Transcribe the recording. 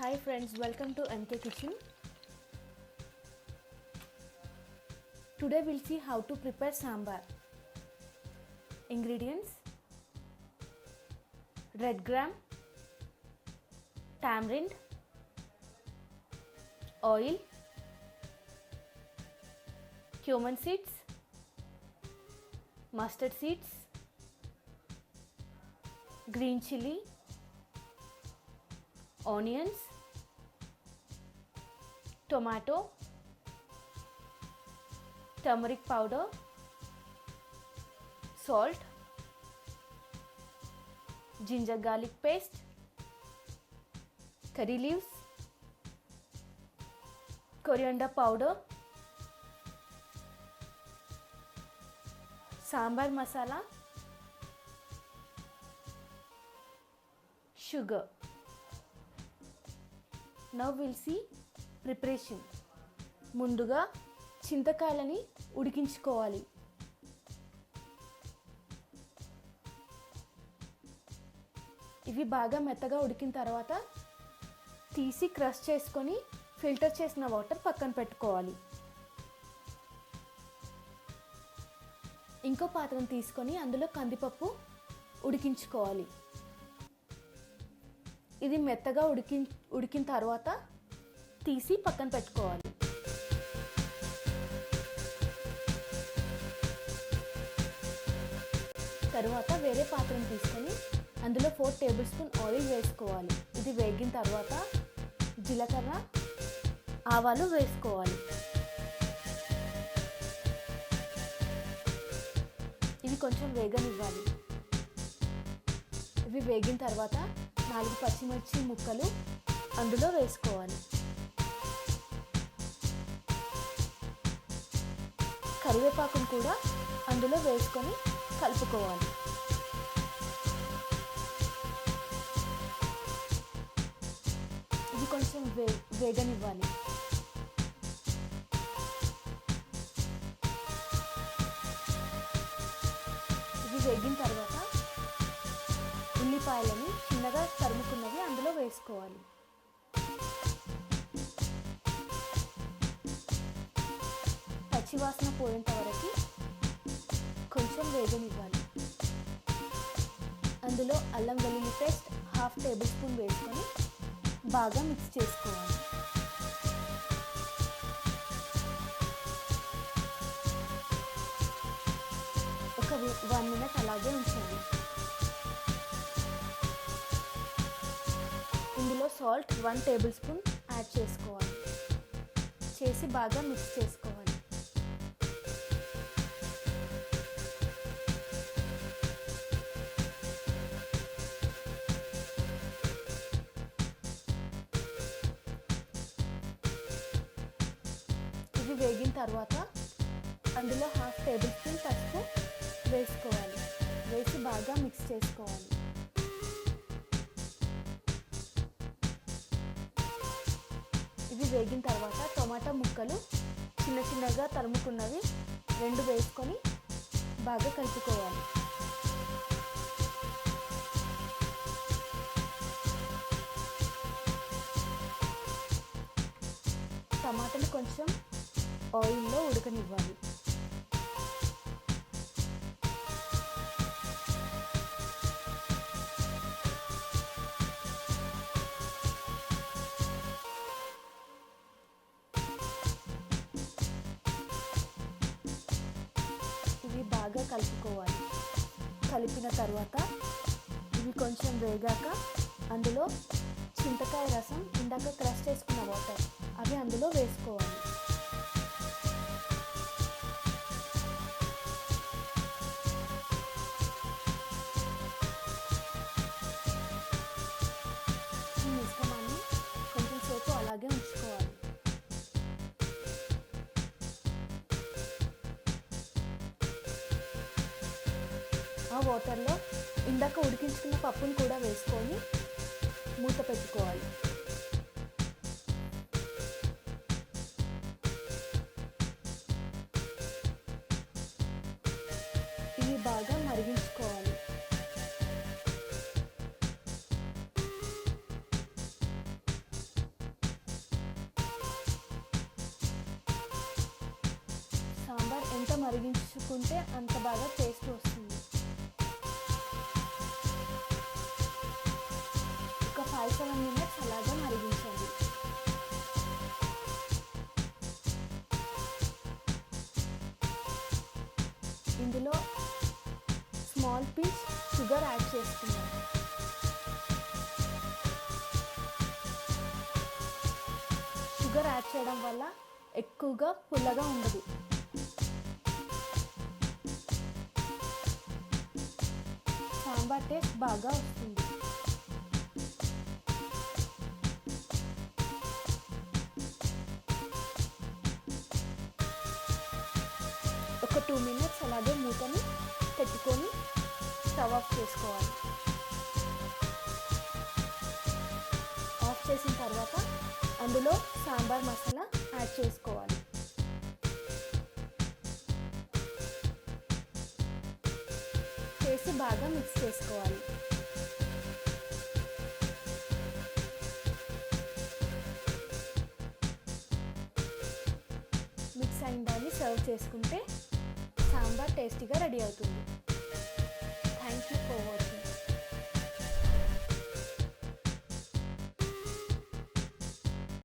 Hi friends, welcome to MK Kitchen. Today we'll see how to prepare sambar. Ingredients red gram, tamarind, oil, cumin seeds, mustard seeds, green chili, onions, tomato, turmeric powder, salt, ginger garlic paste, curry leaves, coriander powder, sambar masala, sugar. Now we'll see preparation. ముందుగా చింతకాయలని ఉడికించుకోవాలి. ఇవి బాగా మెత్తగా ఉడికిన తర్వాత తీసి crush చేసుకొని ఫిల్టర్ చేసిన వాటర్ పక్కన పెట్టుకోవాలి. ఇంకో పాత్రను తీసుకొని అందులో కందిపప్పు ఉడికించుకోవాలి. ఇది మెత్తగా ఉడికి ఉడికిన తర్వాత తీసి పక్కన పెట్టుకోవాలి. తరువాత వేరే పాత్రను తీసుకొని అందులో ఫోర్ టేబుల్ స్పూన్ ఆయిల్ వేసుకోవాలి. ఇది వేగిన తర్వాత జీలకర్ర ఆవాలు వేసుకోవాలి. ఇవి కొంచెం వేగనివ్వాలి. ఇవి వేగిన తర్వాత నాలుగు పచ్చిమిర్చి ముక్కలు అందులో వేసుకోవాలి. కరివేపాకును కూడా అందులో వేసుకొని కలుపుకోవాలి. ఇది కొంచెం వే వేగనివ్వాలి. ఇది వేగిన తర్వాత ఉల్లిపాయలని చిన్నగా తరుముకున్నవి అందులో వేసుకోవాలి. పచ్చివాసన పోయేంత వరకు కొంచెం వేగనివ్వాలి అందులో అల్లం వెల్లుల్లి పేస్ట్ హాఫ్ టేబుల్ స్పూన్ వేసుకొని బాగా మిక్స్ చేసుకోవాలి. ఒక వన్ మినిట్ అలాగే ఉంచండి. ఇందులో salt one tablespoon add చేసుకోవాలి. చేసి బాగా మిక్స్ చేసుకోవాలి వేగిన తర్వాత అందులో హాఫ్ టేబుల్ స్పూన్ పసుపు వేసుకోవాలి. వేసి బాగా మిక్స్ చేసుకోవాలి. ఇవి వేగిన తర్వాత టొమాటో ముక్కలు చిన్న చిన్నగా తరుముకున్నవి రెండు వేసుకొని బాగా కలుపుకోవాలి. టమాటాలు కొంచెం ఆయిల్లో ఉడకనివ్వాలి. ఇవి బాగా కలుపుకోవాలి. కలిపిన తర్వాత ఇవి కొంచెం వేగాక అందులో చింతకాయ రసం ఇందాక క్రష్ చేసుకున్న వాటర్ అవి అందులో వేసుకోవాలి. వాటర్లో ఇందాక ఉడికించుకున్న పప్పును కూడా వేసుకొని మూత పెట్టుకోవాలి. ఇవి బాగా మరిగించుకోవాలి. సాంబార్ ఎంత మరిగించుకుంటే అంత బాగా టేస్ట్ వస్తుంది. ఫైవ్ సెవెన్ మినిట్స్ అలాగే మరిగించండి ఇందులో స్మాల్ పీస్ షుగర్ యాడ్ చేసుకున్నాను షుగర్ యాడ్ చేయడం వల్ల ఎక్కువగా పుల్లగా ఉండదు. సాంబార్ టేస్ట్ బాగా వస్తుంది. ఒక టూ మినిట్స్ అలాగే మూతని పెట్టుకొని స్టవ్ ఆఫ్ చేసుకోవాలి. ఆఫ్ చేసిన తర్వాత అందులో సాంబార్ మసాలా యాడ్ చేసుకోవాలి. చేసి బాగా మిక్స్ చేసుకోవాలి. మిక్స్ అయిన దాన్ని సర్వ్ చేసుకుంటే సాంబార్ టేస్టీగా రెడీ అవుతుంది. Thank you for watching